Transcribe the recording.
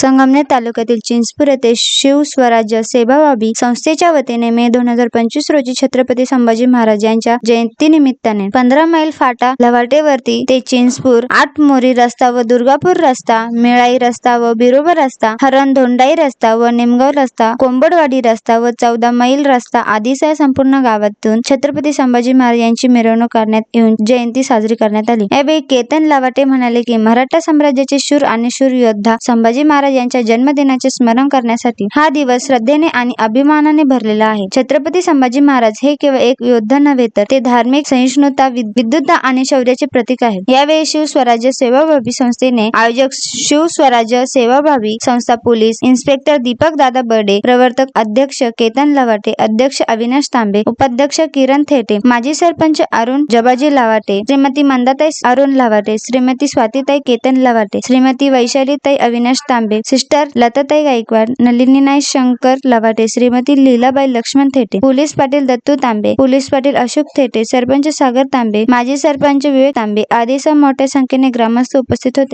संगमनेर तालुक्यातील चिंचपूर येथे शिव स्वराज्य सेवाभावी संस्थेच्या वतीने मे दोन हजार पंचवीस रोजी छत्रपती संभाजी महाराज यांच्या जयंतीनिमित्ताने पंधरा मैल फाटा लवाटेवरती ते चिंचपूर आठ मोरी रस्ता व दुर्गापूर रस्ता मेळाई रस्ता व बिरोबा रस्ता हरण धोंडाई रस्ता व निमगाव रस्ता कोंबडवाडी रस्ता व चौदा मैल रस्ता आदीसह संपूर्ण गावातून छत्रपती संभाजी महाराज यांची मिरवणूक करण्यात येऊन जयंती साजरी करण्यात आली. यावेळी केतन लावाटे म्हणाले की मराठा साम्राज्याचे शूर आणि शूर योद्धा संभाजी महाराज यांच्या जन्मदिनाचे स्मरण करण्यासाठी हा दिवस श्रद्धेने आणि अभिमानाने भरलेला आहे. छत्रपती संभाजी महाराज हे केवळ एक योद्धा नव्हे तर ते धार्मिक सहिष्णुता विद्युत आणि शौर्याचे प्रतीक आहे यावेळी शिव स्वराज्य सेवाभावी संस्थेने आयोजक शिव स्वराज्य सेवाभावी संस्था पोलीस इन्स्पेक्टर दीपक दादा बर्डे प्रवर्तक अध्यक्ष केतन लवाटे अध्यक्ष अविनाश तांबे उपाध्यक्ष किरण थेटे माजी sarpanch Arun Jabaji Lawate Shrimati Mandatai Arun Lawate Shrimati Swatitai Ketan Lawate Shrimati Vaishalitai Avinash Tambe sister Latatai Gaikwad Nalininai Shankar Lawate Shrimati Lilabai Laxman Thete police Patil Dattu Tambe police Patil Ashok Thete sarpanch Sagar Tambe माजी सरपंच विवेक तांबे आदीसह मोठ्या संख्येने ग्रामस्थ उपस्थित होते.